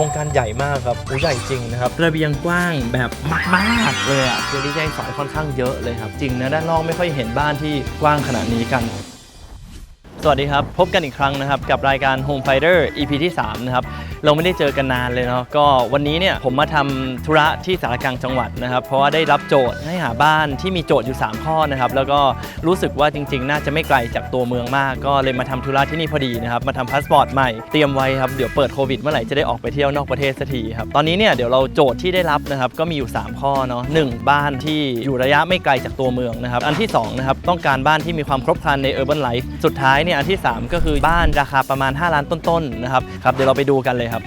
โครงการใหญ่มากครับอู้ใหญ่จริงนะครับระเบียงกว้างแบบมากๆเลยอะคือที่ใช้สอยค่อนข้างเยอะเลยครับ จริงนะด้านนอกไม่ค่อยเห็นบ้านที่กว้างขนาดนี้กัน สวัสดีครับ พบกันอีกครั้งนะครับ กับรายการ Home Fighter EP ที่ 3 นะครับ เราไม่ได้เจอกันนานเลยเนาะก็วันนี้เนี่ยผมมาทำธุระที่สารกลางจังหวัดนะครับ เพราะว่าได้รับโจทย์ให้หาบ้านที่มีโจทย์อยู่ 3 ข้อนะครับ แล้วก็รู้สึกว่าจริง ๆ น่าจะไม่ไกลจากตัวเมืองมาก ก็เลยมาทำธุระที่นี่พอดีนะครับ มาทำพาสปอร์ตใหม่เตรียมไว้ครับเดี๋ยวเปิดโควิดเมื่อไหร่จะได้ออกไปเที่ยวนอกประเทศสักทีครับตอนนี้เนี่ยเดี๋ยวเราโจทย์ที่ได้รับนะครับก็มีอยู่ 3 ข้อเนาะหนึ่งบ้านที่อยู่ระยะไม่ไกลจากตัวเมืองนะครับอันที่2นะครับต้องการบ้านที่มีความครบครันใน Urban Life สุดท้ายเนี่ยอันที่ 3 ก็คือบ้านราคาประมาณ 5 ล้านต้นๆนะครับครับเดี๋ยวเราไปดูกันเลยครับ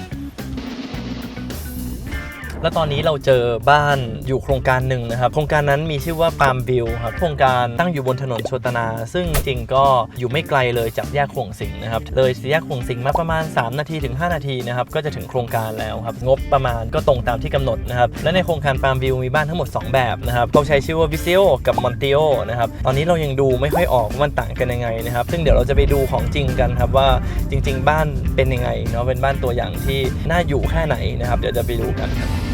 แล้วตอนนี้เราเจอบ้านอยู่โครงการหนึ่งนะครับ โครงการนั้นมีชื่อว่า Palm View ครับ โครงการตั้งอยู่บนถนนโชตนา ซึ่งจริงก็อยู่ไม่ไกลเลยจากแยกขวงสิงห์นะครับ เลยแยกขวงสิงห์มาประมาณ 3 นาทีถึง 5 นาทีนะครับ ก็จะถึงโครงการแล้วครับ งบประมาณก็ตรงตามที่กำหนดนะครับ และในโครงการ Palm View มีบ้านทั้งหมด 2 แบบนะครับ เราใช้ชื่อว่า Visio กับ Monteo นะครับ ตอนนี้เรายังดูไม่ค่อยออกว่ามันต่างกันยังไงนะครับ ซึ่งเดี๋ยวเราจะไปดูของจริงกันครับว่าจริง ๆ บ้านเป็นยังไงเนาะ เป็นบ้านตัวอย่างที่น่าอยู่แค่ไหนนะครับ เดี๋ยวจะไปดูกันครับ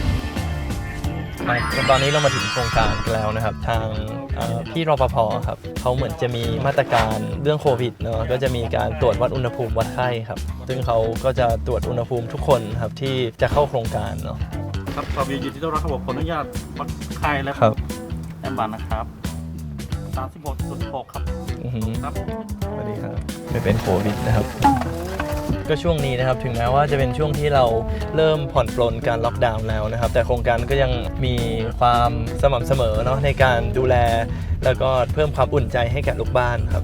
ตอนนี้เรามาถึงโครงการกันแล้วนะครับ ทางเอ่อพี่รปภครับเขาเหมือนจะมีมาตรการเรื่องโควิดเนาะก็จะมีการตรวจวัดอุณหภูมิวัดไข้ครับ ซึ่งเขาก็จะตรวจอุณหภูมิทุกคนครับที่จะเข้าโครงการเนาะครับขอบยินดีที่ต้อนรับครับผมขออนุญาตวัดไข้และครับแอมบันนะครับ36.6ครับอือหือครับสวัสดีครับไม่เป็นโควิดนะครับ ก็ช่วงนี้นะครับถึงแม้ว่าจะเป็นช่วงที่เราเริ่มผ่อนปลนการล็อกดาวน์แล้วนะครับ แต่โครงการก็ยังมีความสม่ำเสมอเนาะในการดูแล แล้วก็เพิ่มความอุ่นใจให้แก่ลูกบ้านครับ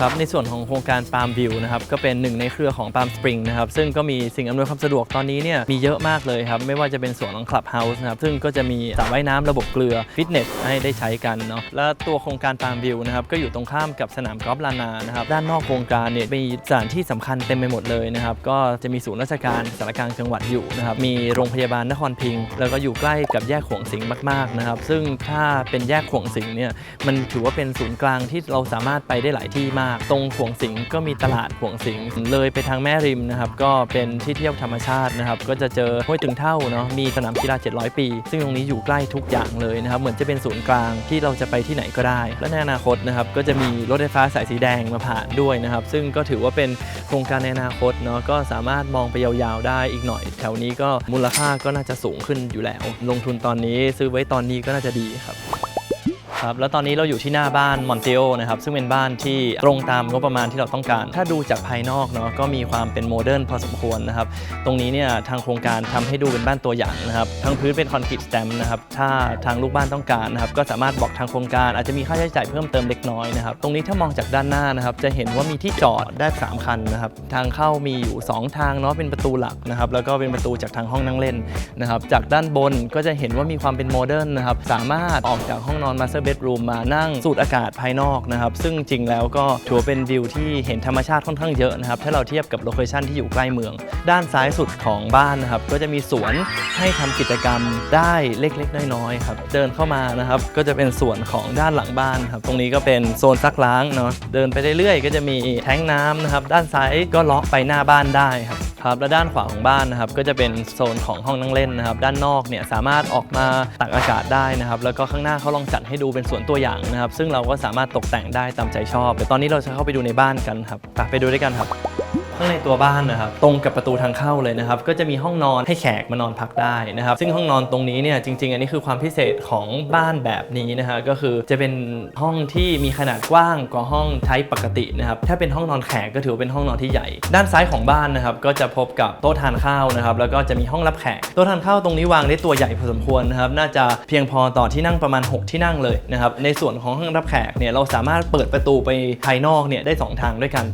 ครับในส่วนของโครงการ Palm View นะครับก็เป็นหนึ่งในเครือของ Palm Spring นะครับซึ่งก็มีสิ่งอำนวยความสะดวกตอนนี้เนี่ยมีเยอะมากเลยครับ ไม่ว่าจะเป็นส่วนของ Clubhouse นะครับซึ่งก็จะมีสระว่ายน้ำระบบเกลือฟิตเนสให้ได้ใช้กันเนาะและตัวโครงการ Palm View นะครับก็อยู่ตรงข้ามกับสนามกอล์ฟลานานะครับด้านนอกโครงการเนี่ยมีสถานที่สำคัญเต็มไปหมดเลยนะครับก็จะมีศูนย์ราชการสารกลางจังหวัดอยู่นะครับมีโรงพยาบาลนครพิงค์แล้วก็อยู่ใกล้กับแยกขวงสิงห์มากๆนะครับซึ่งถ้าเป็นแยกขวงสิงห์เนี่ยมันถือว่าเป็นศูนย์กลางที่เราสามารถไปได้หลายที่มากตรงขวงสิงก็มีตลาดขวงสิงเลยไปทางแม่ริมนะครับก็เป็นที่เที่ยวธรรมชาตินะครับก็จะเจอห้วยตึงเท่าเนาะมีสนามกีฬา 700 ปี ซึ่งตรงนี้อยู่ใกล้ทุกอย่างเลยนะครับเหมือนจะเป็นศูนย์กลางที่เราจะไปที่ไหนก็ได้ และในอนาคตนะครับก็จะมีรถไฟฟ้าสายสีแดงมาผ่านด้วยนะครับซึ่งก็ถือว่าเป็นโครงการในอนาคตเนาะก็สามารถมองไปยาวๆได้อีกหน่อย แถวนี้ก็มูลค่าก็น่าจะสูงขึ้นอยู่แล้ว ลงทุนตอนนี้ซื้อไว้ตอนนี้ก็น่าจะดีครับ ครับแล้วตอนนี้เราอยู่ที่หน้าบ้านมอนเตโอนะครับซึ่งเป็นบ้านที่ตรงตามงบประมาณที่เราต้องการ ถ้าดูจากภายนอกเนาะก็มีความเป็นโมเดิร์นพอสมควรนะครับตรงนี้เนี่ยทางโครงการทำให้ดูเป็นบ้านตัวอย่างนะครับทางพื้นเป็นคอนกรีตสแตมป์นะครับถ้าทางลูกบ้านต้องการนะครับก็สามารถบอกทางโครงการอาจจะมีค่าใช้จ่ายเพิ่มเติมเล็กน้อยนะครับตรงนี้ถ้ามองจากด้านหน้านะครับจะเห็นว่ามีที่จอดได้สามคันนะครับทางเข้ามีอยู่สองทางเนาะเป็นประตูหลักนะครับแล้วก็เป็นประตูจากทางห้องนั่งเล่นนะครับจากด้านบนก็จะเห็นว่ามีความเป็นโมเดิร์นนะครับสามารถออกจากห้องนอนมาสเตอร์เบดรูมมานั่งสูดอากาศภายนอกนะครับ ซึ่งจริงแล้วก็ถือเป็นวิวที่เห็นธรรมชาติค่อนข้างเยอะนะครับ ถ้าเราเทียบกับโลเคชันที่อยู่ใกล้เมือง ด้านซ้ายสุดของบ้านนะครับ ก็จะมีสวนให้ทำกิจกรรมได้เล็กๆ น้อยๆครับ เดินเข้ามานะครับ ก็จะเป็นสวนของด้านหลังบ้านครับ ตรงนี้ก็เป็นโซนซักล้างเนาะ เดินไปเรื่อยๆ ก็จะมีแท้งน้ำนะครับ ด้านซ้ายก็เลาะไปหน้าบ้านได้ครับ ครับและด้านขวาของบ้านนะครับก็จะเป็นโซนของห้องนั่งเล่นนะครับ ด้านนอกเนี่ยสามารถออกมาตักอากาศได้นะครับ แล้วก็ข้างหน้าเขาลองจัดให้ดูเป็นสวนตัวอย่างนะครับ ซึ่งเราก็สามารถตกแต่งได้ตามใจชอบเดี๋ยวตอนนี้เราจะเข้าไปดูในบ้านกันครับไปไปดูด้วยกันครับ ข้างในตัวบ้านนะครับตรงกับประตูทางเข้าเลยนะครับก็จะมีห้องนอนให้แขกมานอนพักได้นะครับซึ่งห้องนอนตรงนี้เนี่ยจริง ๆ อันนี้คือความพิเศษของบ้านแบบนี้นะฮะก็คือจะเป็นห้องที่มีขนาดกว้างกว่าห้องใช้ปกตินะครับถ้าเป็นห้องนอนแขกก็ถือว่าเป็นห้องนอนที่ใหญ่ ด้านซ้ายของบ้านนะครับก็จะพบกับโต๊ะทานข้าวนะครับแล้วก็จะมีห้องรับแขกโต๊ะทานข้าวตรงนี้วางได้ตัวใหญ่พอสมควรนะครับน่าจะเพียงพอต่อที่นั่งประมาณ 6 ที่นั่งเลยนะครับในส่วนของห้องรับแขกเนี่ยเราสามารถเปิดประตูไปภายนอกเนี่ยได้สองทางด้วยกัน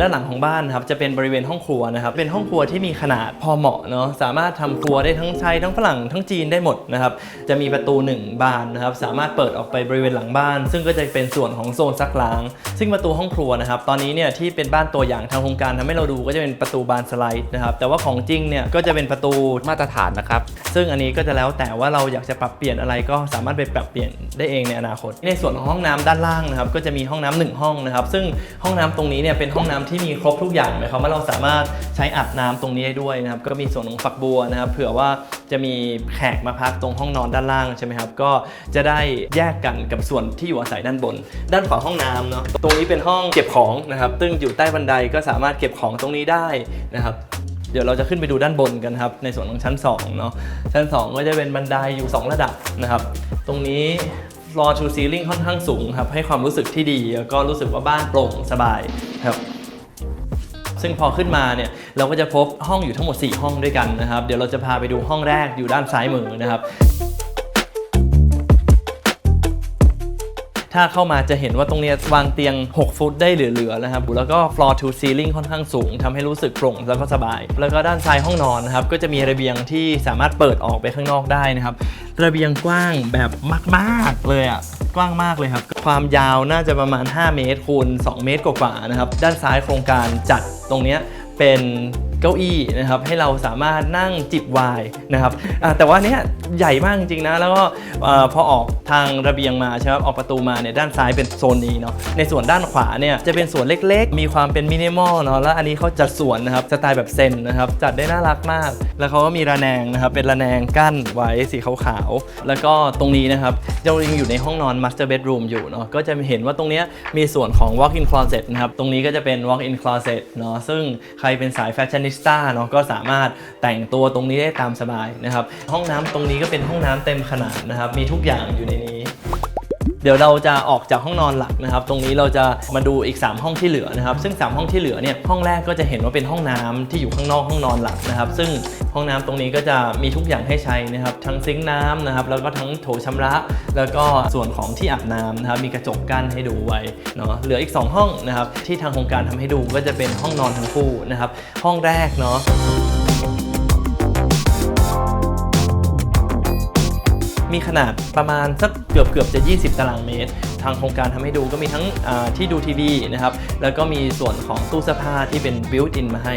ด้านหลังของบ้านครับจะเป็นบริเวณห้องครัวนะครับเป็นห้องครัวที่มีขนาดพอเหมาะเนาะสามารถทำครัวได้ทั้งไทยทั้งฝรั่งทั้งจีนได้หมดนะครับจะมีประตูหนึ่งบานนะครับสามารถเปิดออกไปบริเวณหลังบ้าน ซึ่งก็จะเป็นส่วนของโซนซักล้าง ซึ่งประตูห้องครัวนะครับตอนนี้เนี่ยที่เป็นบ้านตัวอย่างทางโครงการทำให้เราดูก็จะเป็นประตูบานสไลด์นะครับแต่ว่าของจริงเนี่ยก็จะเป็นประตูมาตรฐานนะครับซึ่งอันนี้ก็จะแล้วแต่ว่าเราอยากจะปรับเปลี่ยนอะไรก็สามารถไปปรับเปลี่ยนได้เองในอนาคต ในส่วนของห้องน้ำด้านล่างนะครับก็จะมีห้องน้ำหนึ่งห้องนะครับซึ่งห้องน้ำตรงนี้เนี่ยเป็นห้องน้ำที่มีครบทุกอย่างหมายความว่าเราสามารถใช้อาบน้ำตรงนี้ได้ด้วยนะครับก็มีส่วนของฝักบัวนะครับ เผื่อว่าจะมีแขกมาพักตรงห้องนอนด้านล่างใช่ไหมครับก็จะได้แยกกันกับส่วนที่อยู่อาศัยด้านบน ด้านขวาห้องน้ำเนาะตรงนี้เป็นห้องเก็บของนะครับซึ่งอยู่ใต้บันไดก็สามารถเก็บของตรงนี้ได้นะครับเดี๋ยวเราจะขึ้นไปดูด้านบนกันครับ ในส่วนของชั้น2เนาะชั้น 2 ก็จะเป็นบันไดอยู่ 2 ระดับนะครับ ตรงนี้ floor to ceiling ค่อนข้างสูงครับให้ความรู้สึกที่ดีแล้วก็รู้สึกว่าบ้านโปร่งสบายครับ ซึ่งพอขึ้นมาเนี่ยเราก็จะพบห้องอยู่ทั้งหมด 4 ห้องด้วยกันนะครับ เดี๋ยวเราจะพาไปดูห้องแรกอยู่ด้านซ้ายมือนะครับถ้าเข้ามาจะเห็นว่าตรงนี้วางเตียง 6 ฟุตได้เหลือๆนะครับ แล้วก็ floor to ceiling ค่อนข้างสูงทำให้รู้สึกโปร่งแล้วก็สบาย แล้วก็ด้านซ้ายห้องนอนนะครับ ก็จะมีระเบียงที่สามารถเปิดออกไปข้างนอกได้นะครับ ระเบียงกว้างแบบมาก ๆ เลยอะ กว้างมากเลยครับ ความยาวน่าจะประมาณ 5 เมตรคูณ 2 เมตรกว่าๆนะครับ ด้านซ้ายโครงการจัดตรงนี้เป็น ก้าอี้นะครับให้เราสามารถนั่งจิบไวน์นะครับแต่ว่าเนี้ยใหญ่มากจริงๆนะแล้วก็พอออกทางระเบียงมาใช่ไหมออกประตูมาเนี่ยด้านซ้ายเป็นโซนนี้เนาะในส่วนด้านขวาเนี่ยจะเป็นส่วนเล็กๆ มีความเป็นมินิมอลเนาะแล้วอันนี้เขาจัดสวนนะครับสไตล์แบบเซนนะครับจัดได้น่ารักมาก แล้วเขาก็มีระแนงนะครับเป็นระแนงกั้นไว้สีขาวๆแล้วก็ตรงนี้นะครับเรายังอยู่ในห้องนอน master bedroom อยู่เนาะก็จะเห็นว่าตรงเนี้ยมีส่วนของ walk in closet นะครับตรงนี้ก็จะเป็น walk in closet เนาะซึ่งใครเป็นสายแฟชั่นนิสต้าเนาะก็สามารถแต่งตัวตรงนี้ได้ตามสบายนะครับห้องน้ำตรงนี้ก็เป็นห้องน้ำเต็มขนาดนะครับมีทุกอย่างอยู่ในนี้ เดี๋ยวเราจะออกจากห้องนอนหลักนะครับ ตรงนี้เราจะมาดูอีก 3 ห้องที่เหลือนะครับ ซึ่ง 3 ห้องที่เหลือเนี่ย ห้องแรกก็จะเห็นว่าเป็นห้องน้ำที่อยู่ข้างนอกห้องนอนหลักนะครับ ซึ่งห้องน้ำตรงนี้ก็จะมีทุกอย่างให้ใช้นะครับ ทั้งซิงค์น้ำนะครับ แล้วก็ทั้งโถชำระ แล้วก็ส่วนของที่อาบน้ำนะครับ มีกระจกกั้นให้ดูไว้เนาะ เหลืออีก 2 ห้องนะครับที่ทางโครงการทำให้ดูก็จะเป็นห้องนอนทั้งคู่นะครับ ห้องแรกเนาะ มีขนาดประมาณสักเกือบเกือบจะ 20 ตารางเมตร ทางโครงการทำให้ดูก็มีทั้งที่ดูทีวีนะครับ แล้วก็มีส่วนของตู้เสื้อผ้าที่เป็นบิวต์อินมาให้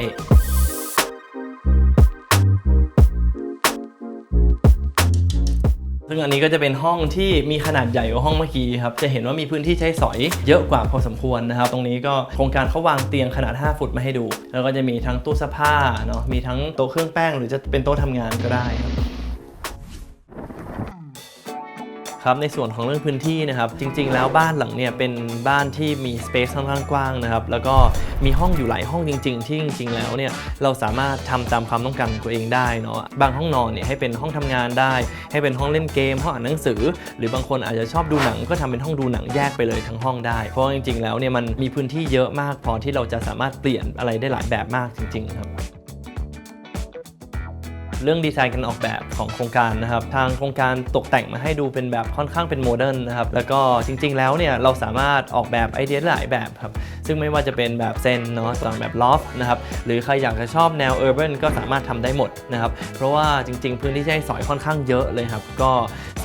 ซึ่งอันนี้ก็จะเป็นห้องที่มีขนาดใหญ่กว่าห้องเมื่อกี้ครับ จะเห็นว่ามีพื้นที่ใช้สอยเยอะกว่าพอสมควรนะครับ ตรงนี้ก็โครงการเขาวางเตียงขนาด 5 ฟุตมาให้ดู แล้วก็จะมีทั้งตู้เสื้อผ้าเนาะ มีทั้งโต๊ะเครื่องแป้ง หรือจะเป็นโต๊ะทำงานก็ได้ครับ ครับในส่วนของเรื่องพื้นที่นะครับจริง ๆ แล้วบ้านหลังเนี่ยเป็นบ้านที่มีสเปซค่อนข้างกว้างนะครับแล้วก็มีห้องอยู่หลายห้องจริง ๆ ที่จริง ๆ แล้วเนี่ยเราสามารถทำตามความต้องการของตัวเองได้เนาะบางห้องนอนเนี่ยให้เป็นห้องทำงานได้ ให้เป็นห้องเล่นเกมห้องอ่านหนังสือ หรือบางคนอาจจะชอบดูหนังก็ทำเป็นห้องดูหนังแยกไปเลยทั้งห้องได้ เพราะจริง ๆ แล้วเนี่ยมันมีพื้นที่เยอะมากพอที่เราจะสามารถเปลี่ยนอะไรได้หลายแบบมากจริง ๆ ครับ เรื่องดีไซน์การออกแบบของโครงการนะครับ ทางโครงการตกแต่งมาให้ดูเป็นแบบค่อนข้างเป็นโมเดิร์นนะครับ แล้วก็จริง ๆ แล้วเนี่ยเราสามารถออกแบบไอเดียหลายแบบครับ ซึ่งไม่ว่าจะเป็นแบบเซนเนาะต่างแบบลอฟนะครับ หรือใครอยากจะชอบแนวเออร์เบิร์นก็สามารถทำได้หมดนะครับ เพราะว่าจริง ๆ พื้นที่ใช้สอยค่อนข้างเยอะเลยครับ ก็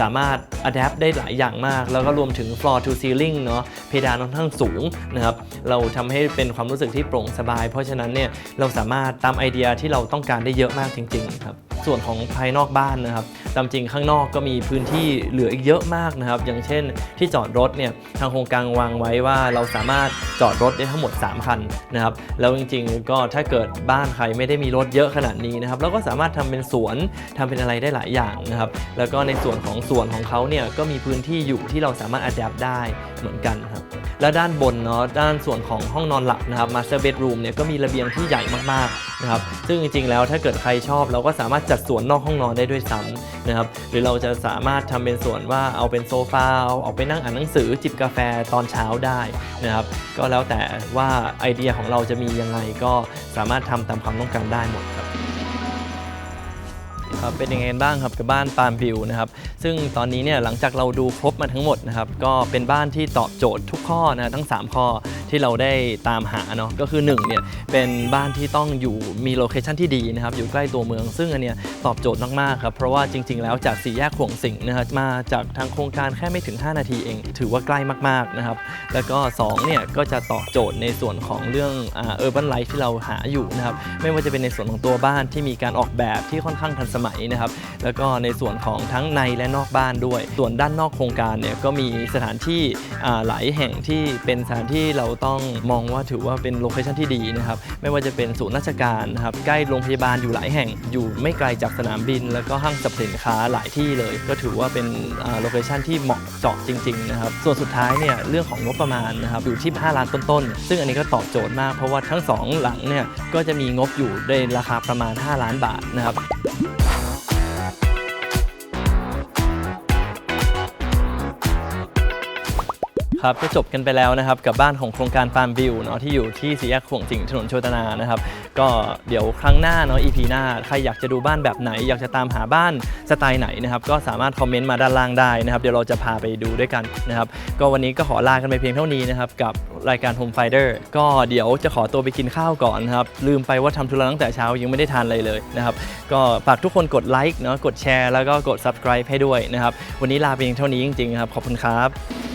สามารถอัดแอปได้หลายอย่างมาก แล้วก็รวมถึง floor to ceiling เนาะ เพดานค่อนข้างสูงนะครับ เราทำให้เป็นความรู้สึกที่โปร่งสบาย เพราะฉะนั้นเนี่ยเราสามารถตามไอเดียที่เราต้องการได้เยอะมากจริง ๆ ครับ ส่วนของภายนอกบ้านนะครับตามจริงข้างนอกก็มีพื้นที่เหลืออีกเยอะมากนะครับ อย่างเช่นที่จอดรถเนี่ยทางโครงการวางไว้ว่าเราสามารถจอดรถได้ทั้งหมด 3 คันนะครับ แล้วจริงๆ ก็ถ้าเกิดบ้านใครไม่ได้มีรถเยอะขนาดนี้นะครับเราก็สามารถทำเป็นสวนทำเป็นอะไรได้หลายอย่างนะครับ แล้วก็ในส่วนของสวนของเขาเนี่ยก็มีพื้นที่อยู่ที่เราสามารถอัดแอปได้เหมือนกันครับและด้านบนเนาะด้านส่วนของห้องนอนหลักนะครับ master bedroom เนี่ยก็มีระเบียงที่ใหญ่มากๆนะครับซึ่งจริงๆแล้วถ้าเกิดใครชอบเราก็สามารถจัดสวนนอกห้องนอนได้ด้วยซ้ำนะครับหรือเราจะสามารถทำเป็นส่วนว่าเอาเป็นโซฟาเอาออกไปนั่งอ่านหนังสือจิบกาแฟตอนเช้าได้นะครับก็แล้วแต่ว่าไอเดียของเราจะมียังไงก็สามารถทำตามความต้องการได้หมดครับ ครับเป็นยังไงบ้างครับกับบ้านปาล์มวิวนะครับซึ่งตอนนี้เนี่ยหลังจากเราดูครบมาทั้งหมดนะครับก็เป็นบ้านที่ตอบโจทย์ทุกข้อนะทั้ง 3 ข้อที่เราได้ตามหาเนาะก็คือ1เนี่ยเป็นบ้านที่ต้องอยู่มีโลเคชันที่ดีนะครับอยู่ใกล้ตัวเมือง ซึ่งอันเนี้ยตอบโจทย์มากๆครับเพราะว่าจริง ๆ แล้วจากสี่แยกขวงสิงห์นะครับมาจากทางโครงการแค่ไม่ถึง 5 นาทีเอง ถือว่าใกล้มากๆนะครับแล้วก็2เนี่ยก็จะตอบโจทย์ในส่วนของเรื่องเอ่า urban life ที่เราหาอยู่นะครับไม่ว่าจะเป็นในส่วนของตัวบ้านที่มีการออกแบบที่ค่อนข้างทันสมัยนะครับ แล้วก็ในส่วนของทั้งในและนอกบ้านด้วย ส่วนด้านนอกโครงการเนี่ยก็มีสถานที่หลายแห่งที่เป็นสถานที่เราต้องมองว่าถือว่าเป็นโลเคชันที่ดีนะครับ ไม่ว่าจะเป็นศูนย์ราชการนะครับใกล้โรงพยาบาลอยู่หลายแห่ง อยู่ไม่ไกลจากสนามบิน แล้วก็ห้างสรรพสินค้าหลายที่เลย ก็ถือว่าเป็นโลเคชันที่เหมาะเจาะจริงๆนะครับ ส่วนสุดท้ายเนี่ยเรื่องของงบประมาณนะครับอยู่ที่ 5 ล้านต้นๆ ซึ่งอันนี้ก็ตอบโจทย์มากเพราะว่าทั้งสองหลังเนี่ยก็จะมีงบอยู่ในราคาประมาณ 5 ล้านบาทนะครับ ครับก็จบกันไปแล้วนะครับกับบ้านของโครงการฟาร์มวิวเนาะที่อยู่ที่สี่แยกขวงจิงถนนโชตนานะครับก็เดี๋ยวครั้งหน้าเนาะ EP หน้าใครอยากจะดูบ้านแบบไหน อยากจะตามหาบ้านสไตล์ไหนนะครับก็สามารถคอมเมนต์มาด้านล่างได้นะครับเดี๋ยวเราจะพาไปดูด้วยกันนะครับก็วันนี้ก็ขอลากันไปเพียงเท่านี้นะครับกับรายการ Home Finder ก็เดี๋ยวจะขอตัวไปกินข้าวก่อนนะครับลืมไปว่าทำธุระตั้งแต่เช้ายังไม่ได้ทานอะไรเลยนะครับก็ฝากทุกคนกดไลค์เนาะกดแชร์แล้วก็กด subscribe ให้ด้วยนะครับวันนี้ลาไปเพียงเท่านี้จริงๆครับขอบคุณครับ